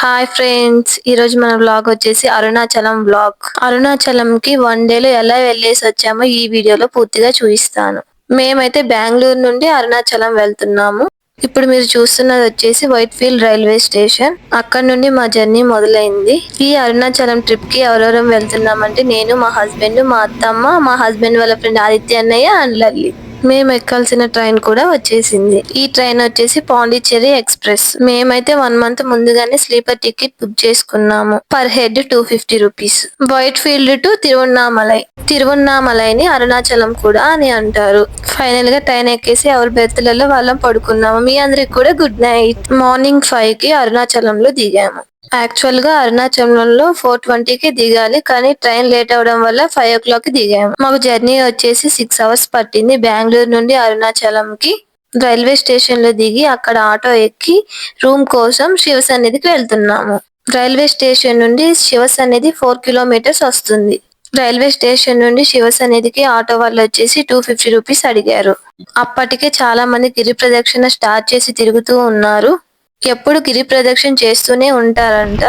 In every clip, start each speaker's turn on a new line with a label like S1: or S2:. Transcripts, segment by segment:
S1: Hi friends ఈ రోజు మన బ్లాగ్ వచ్చేసి అరుణాచలం బ్లాగ్ అరుణాచలం కి వన్ డేలో ఎలా వెళ్ళేసి వచ్చామో ఈ వీడియోలో పూర్తిగా చూపిస్తాను. మేమైతే బెంగళూరు నుండి అరుణాచలం వెళ్తున్నాము. ఇప్పుడు మీరు చూస్తున్నది వచ్చేసి వైట్ ఫీల్డ్ రైల్వే స్టేషన్. అక్కడ నుండి మా జర్నీ మొదలైంది. ఈ అరుణాచలం ట్రిప్కి ఎవరెవరం వెళ్తున్నామంటే నేను మా హస్బెండ్ మా అత్తమ్మ మా హస్బెండ్ వాళ్ళ ఫ్రెండ్ ఆదిత్య అన్నయ్య అండ్ లల్లి మేము ఎక్కాల్సిన ట్రైన్ కూడా వచ్చేసింది. ఈ ట్రైన్ వచ్చేసి పాండిచ్చేరి ఎక్స్ప్రెస్. మేమైతే వన్ మంత్ ముందుగానే స్లీపర్ టికెట్ బుక్ చేసుకున్నాము. Per head two fifty rupees. Whitefield to Tiruvannamalai. తిరువన్నామలైని Arunachalam కూడా అని అంటారు. ఫైనల్గా ట్రైన్ ఎక్కేసి ఎవరి బెత్తులలో వాళ్ళం పడుకున్నాము. మీ అందరికి కూడా గుడ్ నైట్ మార్నింగ్ ఫైవ్కి అరుణాచలంలో దిగాము. యాక్చువల్గా అరుణాచలంలో ఫోర్ ట్వంటీకి దిగాలి కానీ ట్రైన్ లేట్ అవడం వల్ల ఫైవ్ ఓ క్లాక్కి దిగాము. మాకు జర్నీ వచ్చేసి సిక్స్ అవర్స్ పట్టింది. బెంగళూరు నుండి అరుణాచలం కి రైల్వే స్టేషన్లో దిగి అక్కడ ఆటో ఎక్కి రూమ్ కోసం శివ సన్నిధికి వెళ్తున్నాము. రైల్వే స్టేషన్ నుండి శివ సన్నిధి ఫోర్ కిలోమీటర్స్ వస్తుంది. రైల్వే స్టేషన్ నుండి శివ సన్నిధికి ఆటో వాళ్ళు వచ్చేసి టూ ఫిఫ్టీ రూపీస్ అడిగారు. అప్పటికే చాలా మంది గిరి ప్రదక్షిణ స్టార్ట్ చేసి తిరుగుతూ ఉన్నారు. ఎప్పుడు గిరి ప్రదక్షిణ చేస్తూనే ఉంటారంట.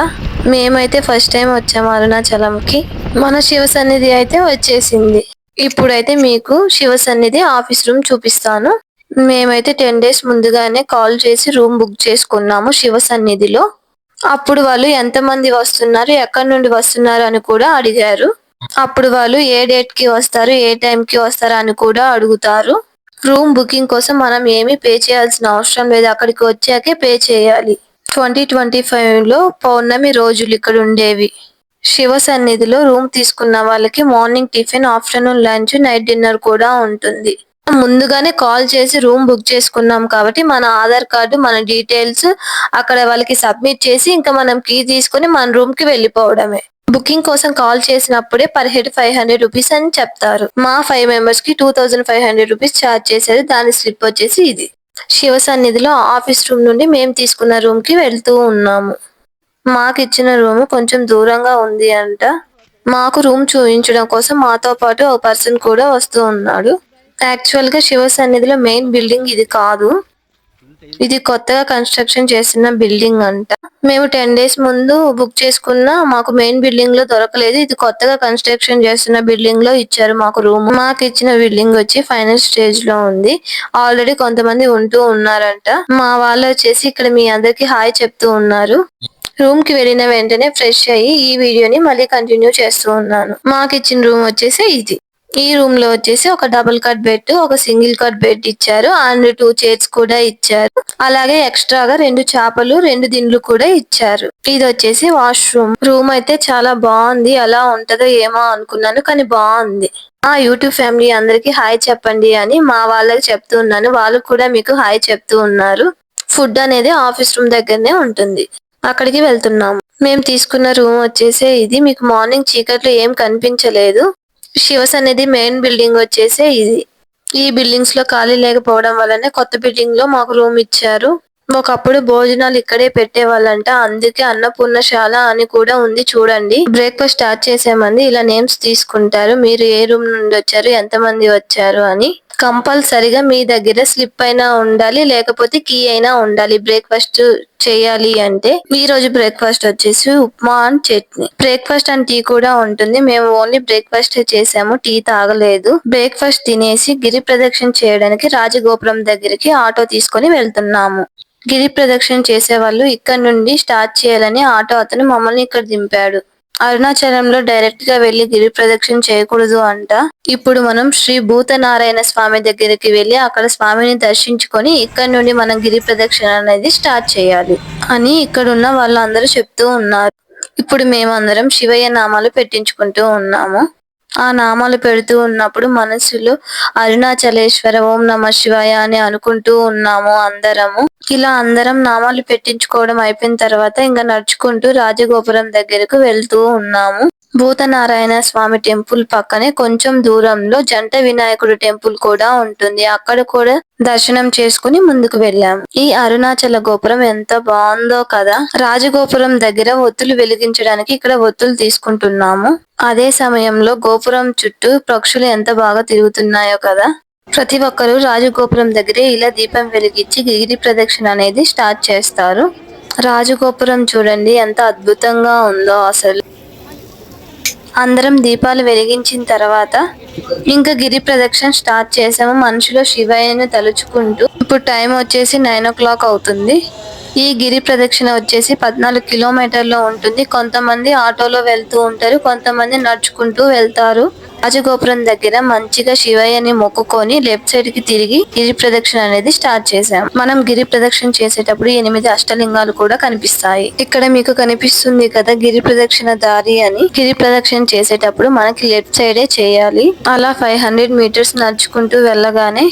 S1: మేమైతే ఫస్ట్ టైం వచ్చాము అరుణాచలంకి. మన శివ సన్నిధి అయితే వచ్చేసింది. ఇప్పుడైతే మీకు శివ సన్నిధి ఆఫీస్ రూమ్ చూపిస్తాను. మేమైతే టెన్ డేస్ ముందుగానే కాల్ చేసి రూమ్ బుక్ చేసుకున్నాము శివ సన్నిధిలో. అప్పుడు వాళ్ళు ఎంత మంది వస్తున్నారు ఎక్కడి నుండి వస్తున్నారు అని కూడా అడిగారు. అప్పుడు వాళ్ళు ఏ డేట్కి వస్తారు ఏ టైం కి వస్తారు అని కూడా అడుగుతారు. రూమ్ బుకింగ్ కోసం మనం ఏమీ పే చేయాల్సిన అవసరం లేదు. అక్కడికి వచ్చాకే పే చేయాలి. ట్వంటీ ట్వంటీ ఫైవ్లో పౌర్ణమి రోజులు ఇక్కడ ఉండేవి. శివ సన్నిధిలో రూమ్ తీసుకున్న వాళ్ళకి morning tiffin afternoon lunch night dinner కూడా ఉంటుంది. ముందుగానే కాల్ చేసి రూమ్ బుక్ చేసుకున్నాం కాబట్టి మన ఆధార్ కార్డు మన డీటెయిల్స్ అక్కడ వాళ్ళకి సబ్మిట్ చేసి ఇంకా మనం కీ తీసుకుని మన రూమ్కి వెళ్ళిపోవడమే. బుకింగ్ కోసం కాల్ చేసినప్పుడే per head five hundred rupees అని చెప్తారు. మా ఫైవ్ మెంబర్స్కి two thousand five hundred rupees charge చేశారు. దాని స్లిప్ వచ్చేసి ఇది. శివ సన్నిధిలో ఆఫీస్ రూమ్ నుండి మేము తీసుకున్న రూమ్కి వెళ్తూ ఉన్నాము. మాకు ఇచ్చిన రూమ్ కొంచెం దూరంగా ఉంది అంట. మాకు రూమ్ చూపించడం కోసం మాతో పాటు ఒక పర్సన్ కూడా వస్తూ ఉన్నాడు. యాక్చువల్గా శివ సన్నిధిలో మెయిన్ బిల్డింగ్ ఇది కాదు. ఇది కొత్తగా కన్స్ట్రక్షన్ చేస్తున్న బిల్డింగ్ అంట. మేము టెన్ డేస్ ముందు బుక్ చేసుకున్న మాకు మెయిన్ బిల్డింగ్లో దొరకలేదు. ఇది కొత్తగా కన్స్ట్రక్షన్ చేస్తున్న బిల్డింగ్లో ఇచ్చారు మాకు రూమ్ మాకు ఇచ్చిన బిల్డింగ్ వచ్చి ఫైనల్ స్టేజ్లో ఉంది. ఆల్రెడీ కొంతమంది ఉంటూ ఉన్నారంట. మా వాళ్ళు వచ్చేసి ఇక్కడ మీ అందరికి హాయ్ చెప్తూ ఉన్నారు. రూమ్కి వెళ్ళిన వెంటనే ఫ్రెష్ అయ్యి ఈ వీడియోని మళ్ళీ కంటిన్యూ చేస్తూ ఉన్నాను. మాకు ఇచ్చిన రూమ్ వచ్చేసి ఇది. ఈ రూమ్లో వచ్చేసి ఒక డబుల్ కట్ బెడ్ ఒక సింగిల్ కట్ బెడ్ ఇచ్చారు. అండ్ టూ చైర్స్ కూడా ఇచ్చారు. అలాగే ఎక్స్ట్రాగా రెండు చేపలు రెండు దిండ్లు కూడా ఇచ్చారు. ఇది వచ్చేసి వాష్రూమ్. రూమ్ అయితే చాలా బాగుంది. ఎలా ఉంటదో ఏమో అనుకున్నాను కానీ బాగుంది. ఆ యూట్యూబ్ ఫ్యామిలీ అందరికి హాయ్ చెప్పండి అని మా వాళ్ళకి చెప్తూ ఉన్నాను. వాళ్ళు కూడా మీకు హాయ్ చెప్తూ ఉన్నారు. ఫుడ్ అనేది ఆఫీస్ రూమ్ దగ్గరనే ఉంటుంది. అక్కడికి వెళ్తున్నాము. మేము తీసుకున్న రూమ్ వచ్చేసి ఇది. మీకు మార్నింగ్ చీకట్లో ఏం కనిపించలేదు. శివస్ అనేది మెయిన్ బిల్డింగ్ వచ్చేసి ఇది. ఈ బిల్డింగ్స్లో ఖాళీ లేకపోవడం వల్లనే కొత్త బిల్డింగ్లో మాకు రూమ్ ఇచ్చారు. ఒకప్పుడు భోజనాలు ఇక్కడే పెట్టేవాళ్ళంట. అందుకే అన్నపూర్ణశాల అని కూడా ఉంది చూడండి. బ్రేక్ఫాస్ట్ స్టార్ట్ చేసేమంది ఇలా నేమ్స్ తీసుకుంటారు. మీరు ఏ రూమ్ నుండి వచ్చారు ఎంత మంది వచ్చారు అని. కంపల్సరిగా మీ దగ్గర స్లిప్ అయినా ఉండాలి లేకపోతే కీ అయినా ఉండాలి. బ్రేక్ఫాస్ట్ చేయాలి అంటే ఈ రోజు బ్రేక్ఫాస్ట్ వచ్చేసి upma and chutney. Breakfast and tea కూడా ఉంటుంది. మేము ఓన్లీ బ్రేక్ఫాస్ట్ చేసాము. టీ తాగలేదు. బ్రేక్ఫాస్ట్ తినేసి గిరి ప్రదక్షిణ చేయడానికి రాజగోపురం దగ్గరికి ఆటో తీసుకొని వెళ్తున్నాము. గిరి ప్రదక్షిణ చేసే వాళ్ళు ఇక్కడ నుండి స్టార్ట్ చేయాలని ఆటో అతను మమ్మల్ని ఇక్కడ దింపాడు. అరుణాచలంలో డైరెక్ట్గా వెళ్ళి గిరి ప్రదక్షిణ చేయకూడదు అంట. ఇప్పుడు మనం శ్రీ భూతనారాయణ స్వామి దగ్గరికి వెళ్ళి అక్కడ స్వామిని దర్శించుకొని ఇక్కడ నుండి మనం గిరి ప్రదక్షిణ అనేది స్టార్ట్ చేయాలి అని ఇక్కడ ఉన్న వాళ్ళందరూ చెప్తూ ఉన్నారు. ఇప్పుడు మేమందరం శివయ్య నామాలు పెట్టించుకుంటూ ఉన్నాము. ఆ నామాలు పెడుతూ ఉన్నప్పుడు మనసులో అరుణాచలేశ్వర ఓం నమ శివాయ అని అనుకుంటూ ఉన్నాము అందరము. ఇలా అందరం నామాలు పెట్టించుకోవడం అయిపోయిన తర్వాత ఇంకా నడుచుకుంటూ రాజగోపురం దగ్గరకు వెళ్తూ ఉన్నాము. భూతనారాయణ స్వామి టెంపుల్ పక్కనే కొంచెం దూరంలో జంట వినాయకుడు టెంపుల్ కూడా ఉంటుంది. అక్కడ కూడా దర్శనం చేసుకుని ముందుకు వెళ్ళాము ఈ అరుణాచల గోపురం ఎంత బాగుందో కదా. రాజగోపురం దగ్గర ఒత్తులు వెలిగించడానికి ఇక్కడ ఒత్తులు తీసుకుంటున్నాము. అదే సమయంలో గోపురం చుట్టూ పక్షులు ఎంత బాగా తిరుగుతున్నాయో కదా. ప్రతి ఒక్కరూ రాజగోపురం దగ్గరే ఇలా దీపం వెలిగించి గిరి ప్రదక్షిణ అనేది స్టార్ట్ చేస్తారు. రాజగోపురం చూడండి ఎంత అద్భుతంగా ఉందో అసలు. అందరం దీపాలు వెలిగించిన తర్వాత ఇంకా గిరి ప్రదక్షిణ స్టార్ట్ చేసాము మనుషులు శివయ్యను తలుచుకుంటూ ఇప్పుడు టైం వచ్చేసి నైన్ ఓ క్లాక్ అవుతుంది. ఈ గిరి ప్రదక్షిణ వచ్చేసి పద్నాలుగు కిలోమీటర్లో ఉంటుంది. కొంతమంది ఆటోలో వెళ్తూ ఉంటారు. కొంతమంది నడుచుకుంటూ వెళ్తారు. రాజగోపురం దగ్గర మంచిగా శివయ్యని మొక్కుకొని లెఫ్ట్ సైడ్కి తిరిగి గిరి ప్రదక్షిణ అనేది స్టార్ట్ చేసాం మనం గిరి ప్రదక్షిణ చేసేటప్పుడు ఎనిమిది అష్టలింగాలు కూడా కనిపిస్తాయి. ఇక్కడ మీకు కనిపిస్తుంది కదా గిరి ప్రదక్షిణ దారి అని. గిరి ప్రదక్షిణ చేసేటప్పుడు మనకి లెఫ్ట్ సైడే చేయాలి. అలా ఫైవ్ హండ్రెడ్ మీటర్స్ నడుచుకుంటూ వెళ్ళగానే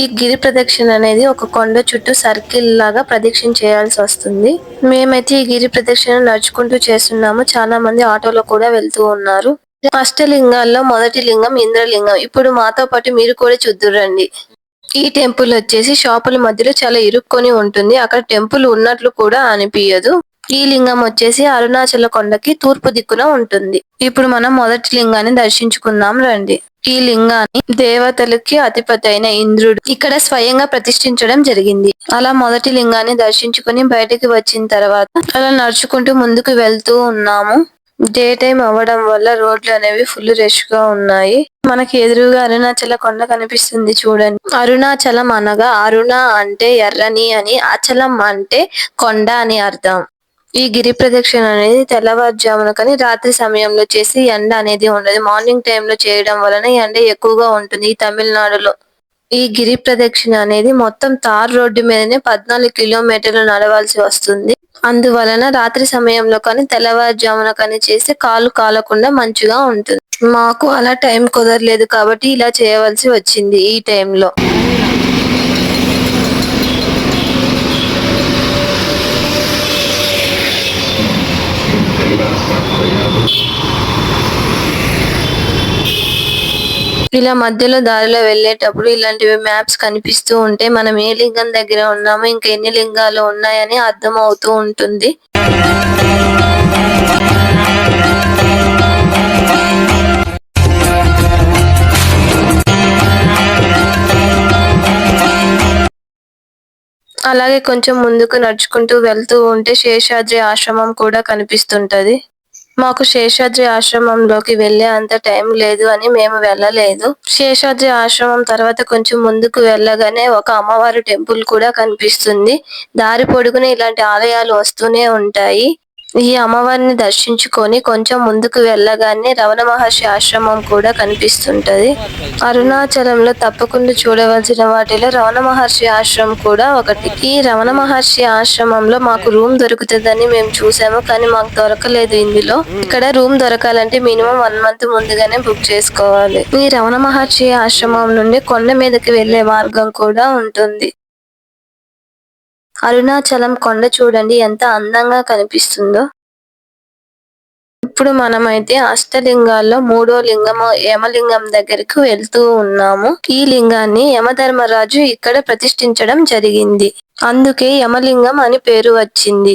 S1: ఈ గిరి ప్రదక్షిణ అనేది ఒక కొండ చుట్టూ సర్కిల్ లాగా ప్రదక్షిణ చేయాల్సి వస్తుంది. మేమైతే ఈ గిరి ప్రదక్షిణ నడుచుకుంటూ చేస్తున్నాము. చాలా మంది ఆటోలో కూడా వెళ్తూ ఉన్నారు. అష్టలింగాల్లో మొదటి లింగం ఇంద్రలింగం. ఇప్పుడు మాతో పాటు మీరు కూడా చూద్దురండి. ఈ టెంపుల్ వచ్చేసి షాపుల మధ్యలో చాలా ఇరుక్కొని ఉంటుంది. అక్కడ టెంపుల్ ఉన్నట్లు కూడా అనిపించదు ఈ లింగం వచ్చేసి అరుణాచల కొండకి తూర్పు దిక్కున ఉంటుంది. ఇప్పుడు మనం మొదటి లింగాన్ని దర్శించుకుందాం రండి. ఈ లింగాన్ని దేవతలకి అధిపతి అయిన ఇంద్రుడు ఇక్కడ స్వయంగా ప్రతిష్ఠించడం జరిగింది. అలా మొదటి లింగాన్ని దర్శించుకుని బయటికి వచ్చిన తర్వాత అలా నడుచుకుంటూ ముందుకు వెళ్తూ ఉన్నాము. డే టైం అవ్వడం వల్ల రోడ్లు అనేవి ఫుల్ రష్గా ఉన్నాయి. మనకి ఎదురుగా అరుణాచల కొండ కనిపిస్తుంది చూడండి. అరుణాచలం అనగా అరుణ అంటే ఎర్రని అని అచలం అంటే కొండ అని అర్థం. ఈ గిరి ప్రదక్షిణ అనేది తెల్లవారుజామున కానీ రాత్రి సమయంలో చేసి ఎండ అనేది ఉండదు. మార్నింగ్ టైంలో చేయడం వలన ఎండ ఎక్కువగా ఉంటుంది ఈ తమిళనాడులో. ఈ గిరి ప్రదక్షిణ అనేది మొత్తం తార్ రోడ్డు మీదనే పద్నాలుగు కిలోమీటర్లు నడవాల్సి వస్తుంది. అందువలన రాత్రి సమయంలో కానీ తెల్లవారుజామున కానీ చేస్తే కాలు కాలకుండా మంచిగా ఉంటుంది. మాకు అలా టైం కుదరలేదు కాబట్టి ఇలా చేయవలసి వచ్చింది ఈ టైంలో. ఇలా మధ్యలో దారిలో వెళ్ళేటప్పుడు ఇలాంటివి మ్యాప్స్ కనిపిస్తూ ఉంటే మనం ఏ లింగం దగ్గర ఉన్నామో ఇంకా ఎన్ని లింగాలు ఉన్నాయని అర్థం అవుతూ ఉంటుంది. అలాగే కొంచెం ముందుకు నడుచుకుంటూ వెళ్తూ ఉంటే శేషాద్రి ఆశ్రమం కూడా కనిపిస్తుంటది. మాకు శేషాద్రి ఆశ్రమంలోకి వెళ్ళే అంత టైం లేదు అని మేము వెళ్ళలేదు. శేషాద్రి ఆశ్రమం తర్వాత కొంచెం ముందుకు వెళ్ళగానే ఒక అమ్మవారి టెంపుల్ కూడా కనిపిస్తుంది. దారి పొడుగున ఇలాంటి ఆలయాలు వస్తూనే ఉంటాయి. ఈ అమ్మవారిని దర్శించుకొని కొంచెం ముందుకు వెళ్ళగానే రమణ మహర్షి ఆశ్రమం కూడా కనిపిస్తుంటది. అరుణాచలంలో తప్పకుండా చూడవలసిన వాటిలో రమణ మహర్షి ఆశ్రమం కూడా ఒకటి. ఈ రమణ మహర్షి ఆశ్రమంలో మాకు రూమ్ దొరుకుతుందని మేము చూసాము కానీ మాకు దొరకలేదు ఇందులో. ఇక్కడ రూమ్ దొరకాలంటే మినిమం వన్ మంత్ ముందుగానే బుక్ చేసుకోవాలి. ఈ రమణ మహర్షి ఆశ్రమం నుండి కొండ మీదకి వెళ్ళే మార్గం కూడా ఉంటుంది. అరుణాచలం కొండ చూడండి ఎంత అందంగా కనిపిస్తుందో. ఇప్పుడు మనమైతే అష్టలింగాల్లో మూడో లింగము యమలింగం దగ్గరకు వెళ్తూ ఉన్నాము. ఈ లింగాన్ని యమధర్మరాజు ఇక్కడ ప్రతిష్ఠించడం జరిగింది. అందుకే యమలింగం అని పేరు వచ్చింది.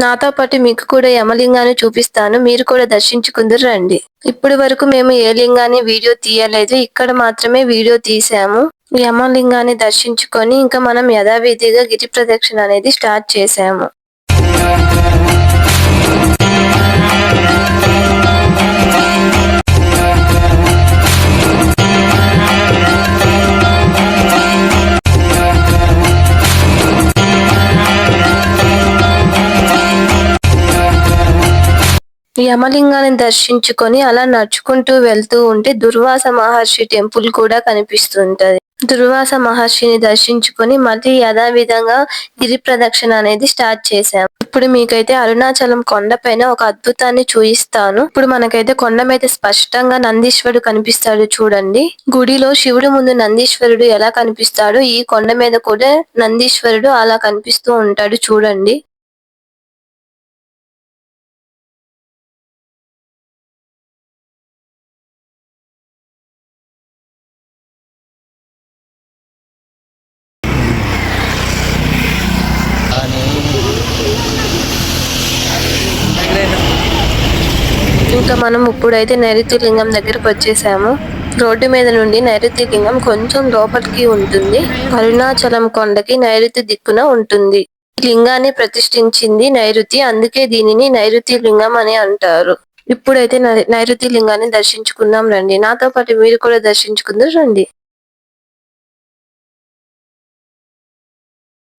S1: నాతో పాటు మీకు కూడా యమలింగాన్ని చూపిస్తాను. మీరు కూడా దర్శించుకుందరు రండి. ఇప్పటి వరకు మేము ఏ లింగాన్ని వీడియో తీయలేదు. ఇక్కడ మాత్రమే వీడియో తీసాము యమలింగాన్ని దర్శించుకొని ఇంకా మనం యథావిధిగా గిరి ప్రదక్షిణ అనేది స్టార్ట్ చేసాము యమలింగాన్ని దర్శించుకొని అలా నడుచుకుంటూ వెళ్తూ ఉంటే దుర్వాస మహర్షి టెంపుల్ కూడా కనిపిస్తుంటది. దుర్వాస మహర్షిని దర్శించుకొని మళ్ళీ యథావిధంగా గిరి ప్రదక్షిణ అనేది స్టార్ట్ చేశాం. ఇప్పుడు మీకైతే అరుణాచలం కొండ పైన ఒక అద్భుతాన్ని చూయిస్తాను. ఇప్పుడు మనకైతే కొండ మీద స్పష్టంగా నందీశ్వరుడు కనిపిస్తాడు చూడండి. గుడిలో శివుడు ముందు నందీశ్వరుడు ఎలా కనిపిస్తాడో? ఈ కొండ మీద కూడా నందీశ్వరుడు అలా కనిపిస్తూ ఉంటాడు చూడండి ఇంకా మనం ఇప్పుడైతే నైరుతి లింగం దగ్గరకు వచ్చేసాము. రోడ్డు మీద నుండి నైరుతి లింగం కొంచెం లోపలికి ఉంటుంది. అరుణాచలం కొండకి నైరుతి దిక్కున ఉంటుంది. లింగాన్ని ప్రతిష్ఠించింది నైరుతి అందుకే దీనిని నైరుతి లింగం అని అంటారు. ఇప్పుడైతే నైరుతి లింగాన్ని దర్శించుకుందాం రండి. నాతో పాటు మీరు కూడా దర్శించుకుందరు రండి.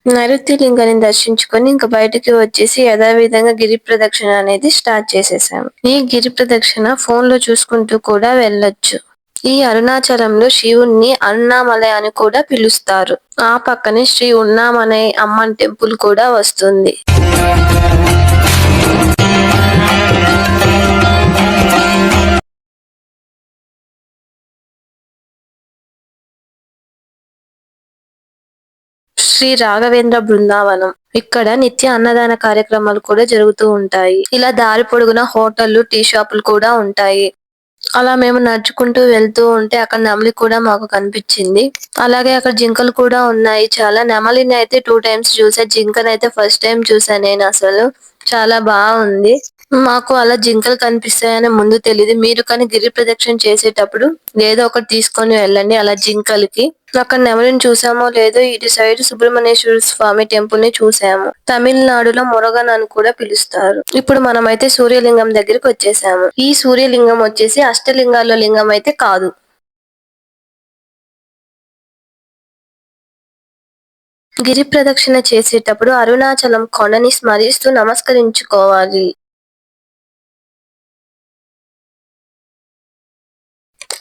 S1: నైరుతి లింగాన్ని దర్శించుకొని ఇంకా బయటకి వచ్చేసి యథావిధంగా గిరి ప్రదక్షిణ అనేది స్టార్ట్ చేసేసాము. ఈ గిరి ప్రదక్షిణ ఫోన్లో చూసుకుంటూ కూడా వెళ్ళొచ్చు. ఈ అరుణాచలంలో శివుణ్ణి అన్నామలై అని కూడా పిలుస్తారు. ఆ పక్కనే శ్రీ ఉన్నామలై అమ్మన్ టెంపుల్ కూడా వస్తుంది. శ్రీ రాఘవేంద్ర బృందావనం. ఇక్కడ నిత్య అన్నదాన కార్యక్రమాలు కూడా జరుగుతూ ఉంటాయి. ఇలా దారి పొడుగున హోటళ్ళు టీ షాపులు కూడా ఉంటాయి. అలా మేము నడుచుకుంటూ వెళ్తూ ఉంటే అక్కడ నెమలి కూడా మాకు కనిపించింది. అలాగే అక్కడ జింకలు కూడా ఉన్నాయి. చాలా నెమలిని అయితే టూ టైమ్స్ చూసా. జింకను అయితే ఫస్ట్ టైం చూసా నేను అసలు. చాలా బాగుంది. మాకు అలా జింకలు కనిపిస్తాయని ముందు తెలియదు మీరు కానీ గిరి ప్రదక్షిణ చేసేటప్పుడు ఏదో ఒకటి తీసుకొని వెళ్ళండి అలా జింకలకి. అక్కడ నెమలిని చూసామో లేదో ఇటు సైడ్ సుబ్రహ్మణ్యేశ్వర స్వామి టెంపుల్ని చూసాము. తమిళనాడులో మురగన్ అని కూడా పిలుస్తారు. ఇప్పుడు మనం అయితే సూర్యలింగం దగ్గరికి వచ్చేసాము. ఈ సూర్యలింగం వచ్చేసి అష్టలింగాల్లో లింగం అయితే కాదు. గిరి ప్రదక్షిణ చేసేటప్పుడు అరుణాచలం కొండని స్మరిస్తూ నమస్కరించుకోవాలి.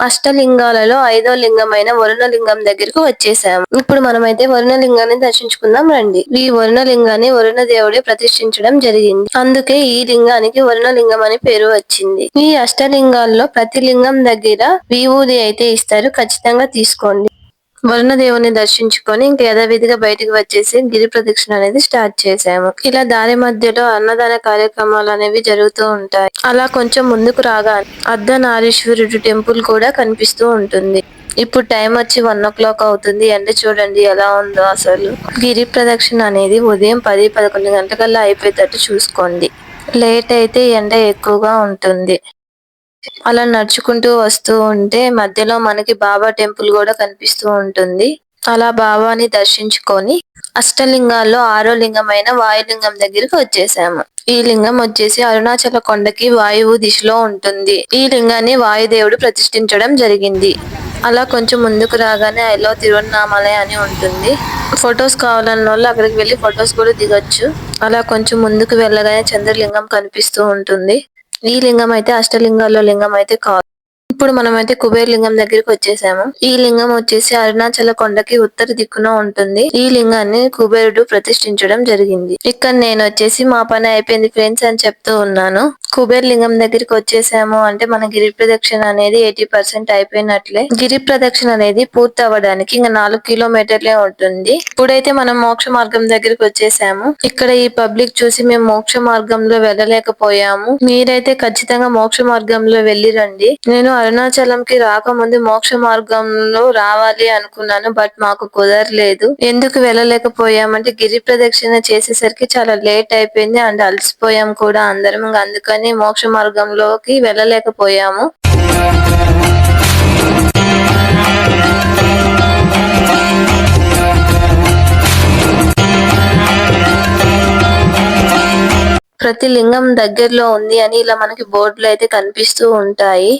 S1: అష్టలింగాలలో ఐదో లింగమైన వరుణలింగం దగ్గరకు వచ్చేసాము. ఇప్పుడు మనమైతే వరుణలింగాన్ని దర్శించుకుందాం రండి. ఈ వరుణలింగాన్ని వరుణ దేవుడే ప్రతిష్ఠించడం జరిగింది. అందుకే ఈ లింగానికి వరుణలింగం అని పేరు వచ్చింది. ఈ అష్టలింగాల్లో ప్రతి లింగం దగ్గర విభూది అయితే ఇస్తారు. ఖచ్చితంగా తీసుకోండి. వరుణదేవుని దర్శించుకొని ఇంకా యథావిధిగా బయటకు వచ్చేసి గిరి ప్రదక్షిణ అనేది స్టార్ట్ చేసాము ఇలా దారి మధ్యలో అన్నదాన కార్యక్రమాలు అనేవి జరుగుతూ ఉంటాయి. అలా కొంచెం ముందుకు రాగా అర్ధనారీశ్వరుడు టెంపుల్ కూడా కనిపిస్తూ ఉంటుంది. ఇప్పుడు టైం వచ్చి వన్ ఓ క్లాక్ అవుతుంది. ఎండ చూడండి ఎలా ఉందో అసలు. గిరి ప్రదక్షిణ అనేది ఉదయం పది పదకొండు గంటలకల్లా అయిపోయేటట్టు చూసుకోండి. లేట్ అయితే ఎండ ఎక్కువగా ఉంటుంది. అలా నడుచుకుంటూ వస్తూ ఉంటే మధ్యలో మనకి బాబా టెంపుల్ కూడా కనిపిస్తూ ఉంటుంది. అలా బాబాని దర్శించుకొని అష్టలింగాల్లో ఆరో లింగమైన వాయులింగం దగ్గరికి వచ్చేసాము. ఈ లింగం వచ్చేసి అరుణాచల కొండకి వాయువు దిశలో ఉంటుంది. ఈ లింగాన్ని వాయుదేవుడు ప్రతిష్ఠించడం జరిగింది. అలా కొంచెం ముందుకు రాగానే ఐలో తిరువన్నామలై అని ఉంటుంది. ఫొటోస్ కావాలన్న వాళ్ళు అక్కడికి వెళ్ళి ఫొటోస్ కూడా దిగొచ్చు. అలా కొంచెం ముందుకు వెళ్ళగానే చంద్రలింగం కనిపిస్తూ ఉంటుంది. ఈ లింగం అయితే అష్టలింగాల్లో లింగం అయితే కాదు. ఇప్పుడు మనమైతే కుబేర్ లింగం దగ్గరికి వచ్చేసాము. ఈ లింగం వచ్చేసి అరుణాచల కొండకి ఉత్తర దిక్కున ఉంటుంది. ఈ లింగాన్ని కుబేరుడు ప్రతిష్ఠించడం జరిగింది. ఇక్కడ నేను వచ్చేసి మా పని అయిపోయింది ఫ్రెండ్స్ అని చెప్తూ ఉన్నాను. కుబేర్ లింగం దగ్గరికి వచ్చేసాము అంటే మన గిరి ప్రదక్షిణ అనేది ఎయిటీ పర్సెంట్ అయిపోయినట్లే. గిరి ప్రదక్షిణ అనేది పూర్తి అవ్వడానికి ఇంకా నాలుగు కిలోమీటర్లే ఉంటుంది. ఇప్పుడైతే మనం మోక్ష మార్గం దగ్గరికి వచ్చేసాము. ఇక్కడ ఈ పబ్లిక్ చూసి మేము మోక్ష మార్గంలో వెళ్ళలేకపోయాము. మీరైతే ఖచ్చితంగా మోక్ష మార్గంలో వెళ్ళిరండి. నేను అరుణాచలంకి రాకముందు మోక్ష మార్గంలో రావాలి అనుకున్నాను బట్ మాకు కుదరలేదు. ఎందుకు వెళ్ళలేకపోయామంటే గిరి ప్రదక్షిణ చేసేసరికి చాలా లేట్ అయిపోయింది అండ్ అలసిపోయాం కూడా అందరం. అందుకని మోక్ష మార్గంలోకి వెళ్ళలేకపోయాము. ప్రతి లింగం దగ్గరలో ఉంది అని ఇలా మనకి బోర్డులు అయితే కనిపిస్తూ ఉంటాయి.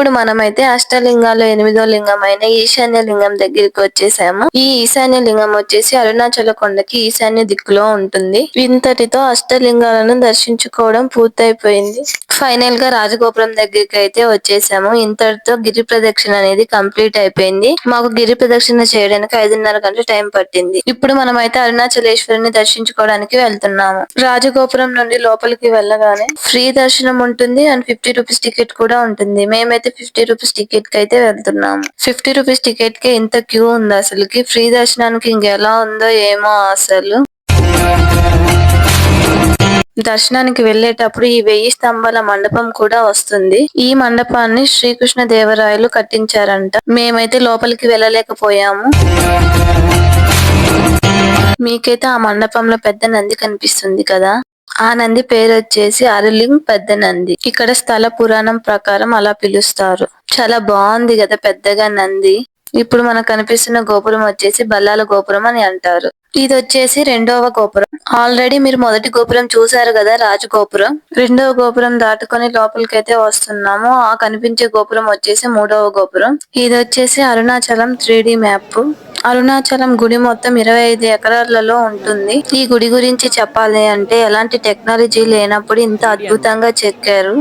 S1: ఇప్పుడు మనమైతే అష్టలింగాలు ఎనిమిదో లింగం అయిన ఈశాన్య లింగం దగ్గరికి వచ్చేసాము. ఈ ఈశాన్య లింగం వచ్చేసి అరుణాచల కొండకి ఈశాన్య దిక్కులో ఉంటుంది. ఇంతటితో అష్టలింగాలను దర్శించుకోవడం పూర్తయిపోయింది. ఫైనల్గా రాజగోపురం దగ్గరికి అయితే వచ్చేసాము. ఇంతటితో గిరి ప్రదక్షిణ అనేది కంప్లీట్ అయిపోయింది. మాకు గిరి ప్రదక్షిణ చేయడానికి ఐదున్నర గంటల టైం పట్టింది. ఇప్పుడు మనం అయితే అరుణాచలేశ్వరిని దర్శించుకోవడానికి వెళ్తున్నాము. రాజగోపురం నుండి లోపలికి వెళ్ళగానే ఫ్రీ దర్శనం ఉంటుంది అండ్ ఫిఫ్టీ రూపీస్ టికెట్ కూడా ఉంటుంది. మేమైతే ఫిఫ్టీ రూపీస్ టికెట్కి అయితే వెళ్తున్నాము. ఫిఫ్టీ రూపీస్ టికెట్కి ఇంత క్యూ ఉంది అసలుకి ఫ్రీ దర్శనానికి ఇంకెలా ఉందో ఏమో అసలు. దర్శనానికి వెళ్ళేటప్పుడు ఈ వెయ్యి స్తంభాల మండపం కూడా వస్తుంది. ఈ మండపాన్ని శ్రీకృష్ణ దేవరాయలు కట్టించారంట. మేమైతే లోపలికి వెళ్ళలేకపోయాము. మీకైతే ఆ మండపంలో పెద్ద నంది కనిపిస్తుంది కదా? ఆ నంది పేరు వచ్చేసి అరలింగ్ పెద్ద నంది. ఇక్కడ స్థల పురాణం ప్రకారం అలా పిలుస్తారు. చాలా బాగుంది కదా పెద్దగా నంది. ఇప్పుడు మనకు కనిపిస్తున్న గోపురం వచ్చేసి బల్లాల గోపురం అని అంటారు. ఇది వచ్చేసి రెండవ గోపురం. ఆల్రెడీ మీరు మొదటి గోపురం చూసారు కదా రాజు గోపురం. రెండవ గోపురం దాటుకొని లోపలికి అయితే వస్తున్నాము. ఆ కనిపించే గోపురం వచ్చేసి మూడవ గోపురం. ఇది వచ్చేసి అరుణాచలం త్రీ మ్యాప్. అరుణాచలం గుడి మొత్తం ఇరవై ఐదు ఎకరాలలో ఉంటుంది. ఈ గుడి గురించి చెప్పాలి అంటే ఎలాంటి టెక్నాలజీ లేనప్పుడు ఇంత అద్భుతంగా చెక్కారు.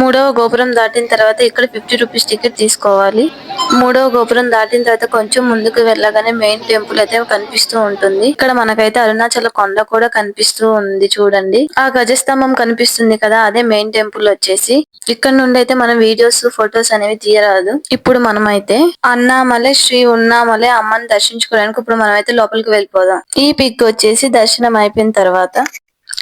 S1: మూడవ గోపురం దాటిన తర్వాత ఇక్కడ ఫిఫ్టీ రూపీస్ టికెట్ తీసుకోవాలి. మూడవ గోపురం దాటిన తర్వాత కొంచెం ముందుకు వెళ్ళగానే మెయిన్ టెంపుల్ అయితే కనిపిస్తూ ఉంటుంది. ఇక్కడ మనకైతే అరుణాచల కొండ కూడా కనిపిస్తూ ఉంది చూడండి. ఆ గజస్తంభం కనిపిస్తుంది కదా అదే మెయిన్ టెంపుల్ వచ్చేసి. ఇక్కడ నుండి అయితే మనం వీడియోస్ ఫొటోస్ అనేవి తీయరాదు. ఇప్పుడు మనం అయితే అన్నామలై శ్రీ ఉన్నామలే అమ్మని దర్శించుకోవడానికి ఇప్పుడు మనం అయితే లోపలికి వెళ్ళిపోదాం. ఈ పిక్ వచ్చేసి దర్శనం అయిపోయిన తర్వాత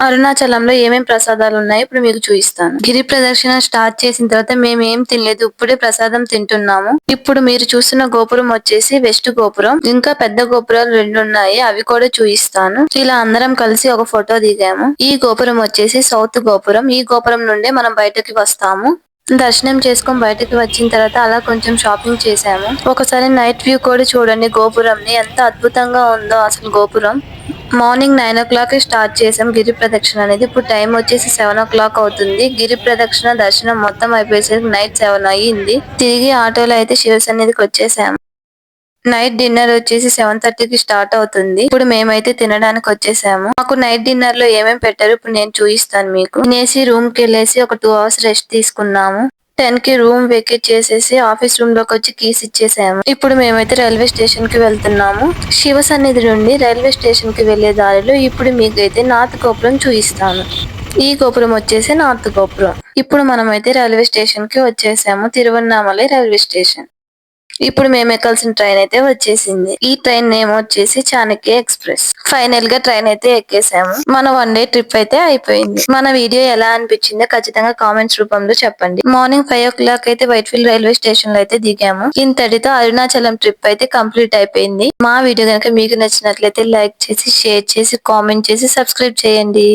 S1: అరుణాచలంలో ఏమేం ప్రసాదాలు ఉన్నాయో ఇప్పుడు మీకు చూపిస్తాను. గిరి ప్రదక్షిణ స్టార్ట్ చేసిన తర్వాత మేము ఏం తినలేదు ఇప్పుడే ప్రసాదం తింటున్నాము. ఇప్పుడు మీరు చూస్తున్న గోపురం వచ్చేసి వెస్ట్ గోపురం. ఇంకా పెద్ద గోపురాలు రెండు ఉన్నాయి అవి కూడా చూపిస్తాను. ఇలా అందరం కలిసి ఒక ఫోటో దిగాము. ఈ గోపురం వచ్చేసి సౌత్ గోపురం. ఈ గోపురం నుండే మనం బయటకి వస్తాము. దర్శనం చేసుకొని బయటకు వచ్చిన తర్వాత అలా కొంచెం షాపింగ్ చేసాము ఒకసారి నైట్ వ్యూ కూడా చూడండి గోపురం ని ఎంత అద్భుతంగా ఉందో అసలు గోపురం. Morning nine o'clock start చేసాం గిరి ప్రదక్షిణ అనేది. ఇప్పుడు టైం వచ్చేసి సెవెన్ ఓ క్లాక్ అవుతుంది. గిరి ప్రదక్షిణ దర్శనం మొత్తం అయిపోయేసరికి నైట్ సెవెన్ అయ్యింది. తిరిగి ఆటోలో అయితే శివ సన్నిధికి వచ్చేసాము. నైట్ డిన్నర్ వచ్చేసి సెవెన్ థర్టీకి స్టార్ట్ అవుతుంది. ఇప్పుడు మేమైతే తినడానికి వచ్చేసాము. మాకు నైట్ డిన్నర్లో ఏమేమి పెట్టారు ఇప్పుడు నేను చూపిస్తాను మీకు. తినేసి రూమ్కి వెళ్ళేసి ఒక టూ అవర్స్ రెస్ట్ తీసుకున్నాము. టెన్కి రూమ్ వెకేట్ చేసేసి ఆఫీస్ రూమ్లోకి వచ్చి కీస్ ఇచ్చేసాము. ఇప్పుడు మేమైతే రైల్వే స్టేషన్కి వెళ్తున్నాము. శివ సన్నిధి నుండి రైల్వే స్టేషన్కి వెళ్ళే దారిలో ఇప్పుడు మీకైతే నార్త్ గోపురం చూపిస్తాను. ఈ గోపురం వచ్చేసి నార్త్ గోపురం. ఇప్పుడు మనమైతే రైల్వే స్టేషన్కి వచ్చేసాము. Tiruvannamalai railway station. ఇప్పుడు మేము ఎక్కాల్సిన ట్రైన్ అయితే వచ్చేసింది. ఈ ట్రైన్ నేమ్ వచ్చేసి చాణక్య ఎక్స్ప్రెస్. ఫైనల్గా ట్రైన్ అయితే ఎక్కేసాము. మన వన్ డే ట్రిప్ అయితే అయిపోయింది. మన వీడియో ఎలా అనిపించిందో ఖచ్చితంగా కామెంట్స్ రూపంలో చెప్పండి. మార్నింగ్ ఫైవ్ ఓ క్లాక్ అయితే వైట్ఫీల్డ్ రైల్వే స్టేషన్లో అయితే దిగాము. ఇంతటితో అరుణాచలం ట్రిప్ అయితే కంప్లీట్ అయిపోయింది. మా వీడియో కనుక మీకు నచ్చినట్లయితే లైక్ చేసి షేర్ చేసి కామెంట్ చేసి సబ్స్క్రైబ్ చేయండి.